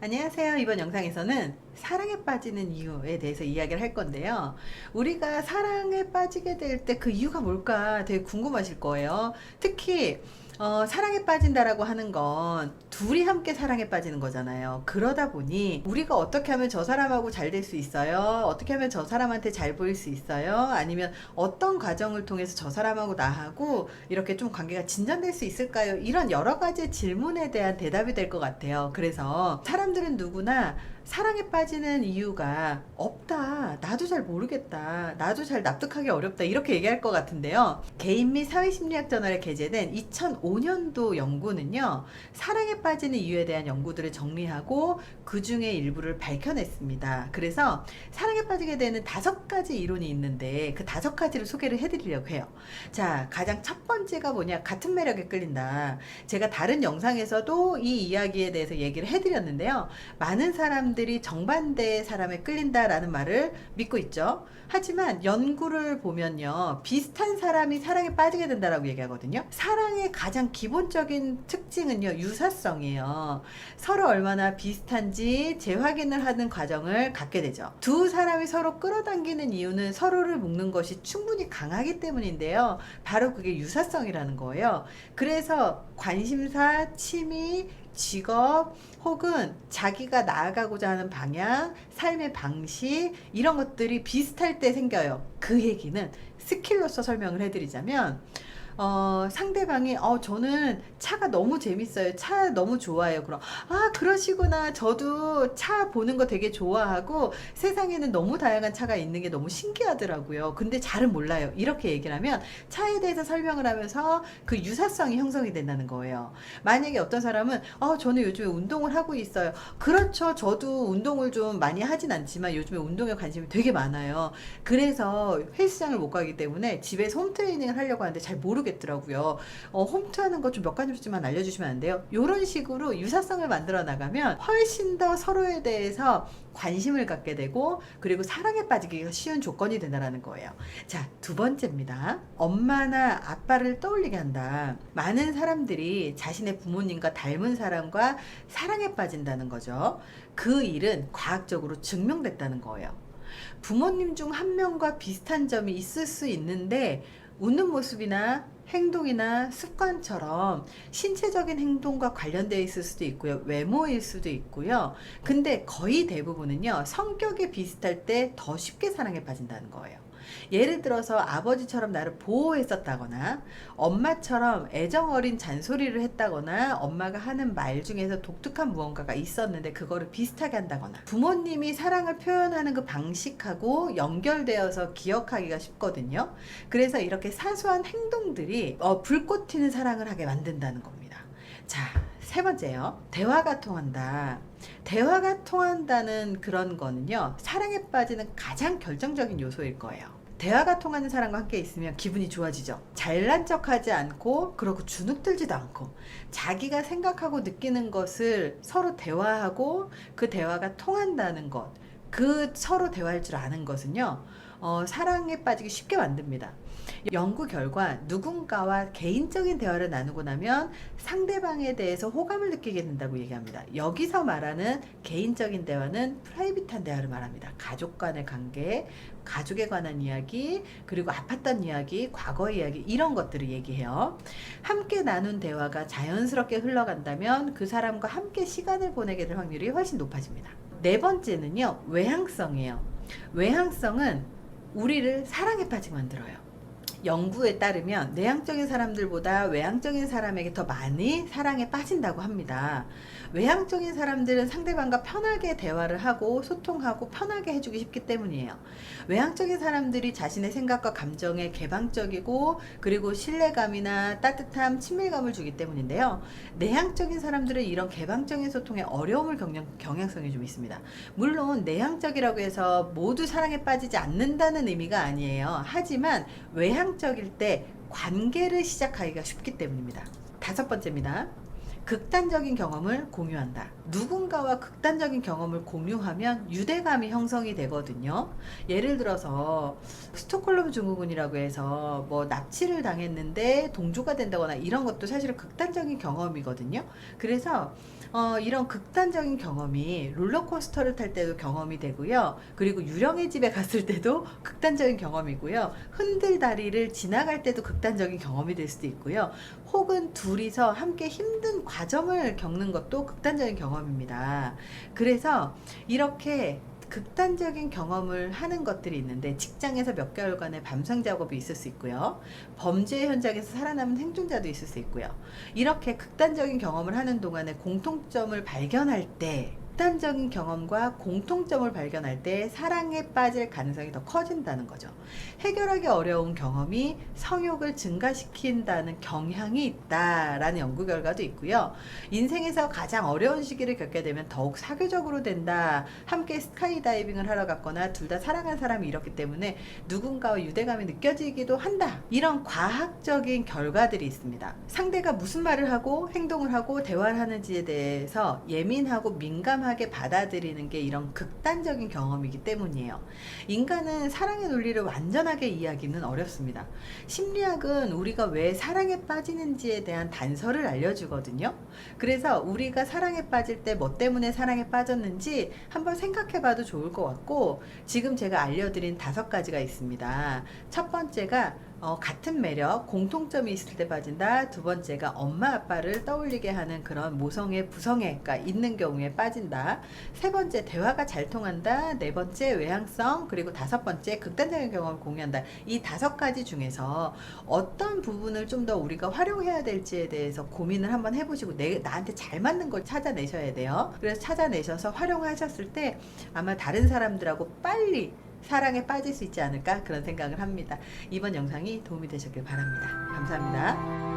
안녕하세요. 이번 영상에서는 사랑에 빠지는 이유에 대해서 이야기를 할 건데요. 우리가 사랑에 빠지게 될 때 그 이유가 뭘까 되게 궁금하실 거예요. 특히 어, 사랑에 빠진다라고 하는 건 둘이 함께 사랑에 빠지는 거잖아요. 그러다 보니 우리가 어떻게 하면 저 사람하고 잘 될 수 있어요? 어떻게 하면 저 사람한테 잘 보일 수 있어요? 아니면 어떤 과정을 통해서 저 사람하고 나하고 이렇게 좀 관계가 진전될 수 있을까요? 이런 여러 가지 질문에 대한 대답이 될 것 같아요. 그래서 사람들은 누구나 사랑에 빠지 는 이유가 없다. 나도 잘 모르겠다. 나도 잘 납득하기 어렵다. 이렇게 얘기할 것 같은데요. 개인 및 사회심리학 저널에 게재된 2005년도 연구는요. 사랑에 빠지는 이유에 대한 연구들을 정리하고 그 중에 일부를 밝혀냈습니다. 그래서 사랑에 빠지게 되는 다섯 가지 이론이 있는데 그 다섯 가지를 소개를 해드리려고 해요. 자, 가장 첫 번째가 뭐냐? 같은 매력에 끌린다. 제가 다른 영상에서도 이 이야기에 대해서 얘기를 해드렸는데요. 많은 사람들이 정반 대의 사람에 끌린다라는 말을 믿고 있죠. 하지만 연구를 보면요. 비슷한 사람이 사랑에 빠지게 된다라고 얘기하거든요. 사랑의 가장 기본적인 특징은요. 유사성이에요. 서로 얼마나 비슷한지 재확인을 하는 과정을 갖게 되죠. 두 사람이 서로 끌어당기는 이유는 서로를 묶는 것이 충분히 강하기 때문인데요. 바로 그게 유사성이라는 거예요. 그래서 관심사, 취미, 직업 혹은 자기가 나아가고자 하는 방향, 삶의 방식 이런 것들이 비슷할 때 생겨요. 그 얘기는 스킬로서 설명을 해드리자면 어, 상대방이 어 저는 차가 너무 재밌어요. 차 너무 좋아요. 그럼 아 그러시구나. 저도 차 보는 거 되게 좋아하고 세상에는 너무 다양한 차가 있는 게 너무 신기하더라고요. 근데 잘은 몰라요. 이렇게 얘기를 하면 차에 대해서 설명을 하면서 그 유사성이 형성이 된다는 거예요. 만약에 어떤 사람은 어 저는 요즘에 운동을 하고 있어요. 그렇죠. 저도 운동을 좀 많이 하진 않지만 요즘에 운동에 관심이 되게 많아요. 그래서 헬스장을 못 가기 때문에 집에서 홈 트레이닝을 하려고 하는데 잘 모르겠 더라고요. 어, 홈트 하는 거좀몇 가지만 알려주시면 안 돼요? 이런 식으로 유사성을 만들어 나가면 훨씬 더 서로에 대해서 관심을 갖게 되고 그리고 사랑에 빠지기가 쉬운 조건이 된다는 거예요. 자, 두 번째입니다. 엄마나 아빠를 떠올리게 한다. 많은 사람들이 자신의 부모님과 닮은 사람과 사랑에 빠진다는 거죠. 그 일은 과학적으로 증명됐다는 거예요. 부모님 중 한 명과 비슷한 점이 있을 수 있는데 웃는 모습이나 행동이나 습관처럼 신체적인 행동과 관련되어 있을 수도 있고요. 외모일 수도 있고요. 근데 거의 대부분은요. 성격이 비슷할 때 더 쉽게 사랑에 빠진다는 거예요. 예를 들어서 아버지처럼 나를 보호했었다거나 엄마처럼 애정 어린 잔소리를 했다거나 엄마가 하는 말 중에서 독특한 무언가가 있었는데 그거를 비슷하게 한다거나 부모님이 사랑을 표현하는 그 방식하고 연결되어서 기억하기가 쉽거든요. 그래서 이렇게 사소한 행동들이 어, 불꽃 튀는 사랑을 하게 만든다는 겁니다. 자, 세 번째요. 대화가 통한다. 대화가 통한다는 그런 거는요, 사랑에 빠지는 가장 결정적인 요소일 거예요. 대화가 통하는 사람과 함께 있으면 기분이 좋아지죠. 잘난 척하지 않고, 그러고 주눅들지도 않고, 자기가 생각하고 느끼는 것을 서로 대화하고 그 대화가 통한다는 것, 그 서로 대화할 줄 아는 것은요, 어, 사랑에 빠지기 쉽게 만듭니다. 연구 결과 누군가와 개인적인 대화를 나누고 나면 상대방에 대해서 호감을 느끼게 된다고 얘기합니다. 여기서 말하는 개인적인 대화는 프라이빗한 대화를 말합니다. 가족 간의 관계, 가족에 관한 이야기, 그리고 아팠던 이야기, 과거 이야기 이런 것들을 얘기해요. 함께 나눈 대화가 자연스럽게 흘러간다면 그 사람과 함께 시간을 보내게 될 확률이 훨씬 높아집니다. 네 번째는요. 외향성이에요. 외향성은 우리를 사랑에 빠지게 만들어요. 연구에 따르면 내향적인 사람들보다 외향적인 사람에게 더 많이 사랑에 빠진다고 합니다. 외향적인 사람들은 상대방과 편하게 대화를 하고 소통하고 편하게 해주기 쉽기 때문이에요. 외향적인 사람들이 자신의 생각과 감정에 개방적이고 그리고 신뢰감이나 따뜻함, 친밀감을 주기 때문인데요. 내향적인 사람들은 이런 개방적인 소통에 어려움을 겪는 경향성이 좀 있습니다. 물론 내향적이라고 해서 모두 사랑에 빠지지 않는다는 의미가 아니에요. 하지만 외향 적일 때 관계를 시작하기가 쉽기 때문입니다. 다섯 번째입니다. 극단적인 경험을 공유한다. 누군가와 극단적인 경험을 공유하면 유대감이 형성이 되거든요. 예를 들어서 스톡홀름 증후군이라고 해서 뭐 납치를 당했는데 동조가 된다거나 이런 것도 사실은 극단적인 경험이거든요. 그래서 어, 이런 극단적인 경험이 롤러코스터를 탈 때도 경험이 되고요. 그리고 유령의 집에 갔을 때도 극단적인 경험이고요. 흔들다리를 지나갈 때도 극단적인 경험이 될 수도 있고요. 혹은 둘이서 함께 힘든 과 정을 겪는 것도 극단적인 경험입니다. 그래서 이렇게 극단적인 경험을 하는 것들이 있는데 직장에서 몇 개월간의 밤상 작업이 있을 수 있고요. 범죄 현장에서 살아남은 생존자도 있을 수 있고요. 이렇게 극단적인 경험을 하는 동안에 공통점을 발견할 때 극단적인 경험과 공통점을 발견할 때 사랑에 빠질 가능성이 더 커진다는 거죠. 해결하기 어려운 경험이 성욕을 증가시킨다는 경향이 있다라는 연구 결과도 있고요. 인생에서 가장 어려운 시기를 겪게 되면 더욱 사교적으로 된다. 함께 스카이다이빙을 하러 갔거나 둘 다 사랑한 사람이 이렇기 때문에 누군가와 유대감이 느껴지기도 한다. 이런 과학적인 결과들이 있습니다. 상대가 무슨 말을 하고 행동을 하고 대화를 하는지에 대해서 예민하고 민감 하게 받아들이는 게 이런 극단적인 경험이기 때문이에요. 인간은 사랑의 논리를 완전하게 이해하기는 어렵습니다. 심리학은 우리가 왜 사랑에 빠지는지에 대한 단서를 알려주거든요. 그래서 우리가 사랑에 빠질 때 뭐 때문에 사랑에 빠졌는지 한번 생각해 봐도 좋을 것 같고, 지금 제가 알려드린 다섯 가지가 있습니다. 첫 번째가 어, 같은 매력, 공통점이 있을 때 빠진다. 두 번째가 엄마 아빠를 떠올리게 하는 그런 모성애, 부성애가 있는 경우에 빠진다. 세 번째 대화가 잘 통한다. 네 번째 외향성, 그리고 다섯 번째 극단적인 경험을 공유한다. 이 다섯 가지 중에서 어떤 부분을 좀 더 우리가 활용해야 될지에 대해서 고민을 한번 해보시고 내, 나한테 잘 맞는 걸 찾아내셔야 돼요. 그래서 찾아내셔서 활용하셨을 때 아마 다른 사람들하고 빨리 사랑에 빠질 수 있지 않을까 그런 생각을 합니다. 이번 영상이 도움이 되셨길 바랍니다. 감사합니다.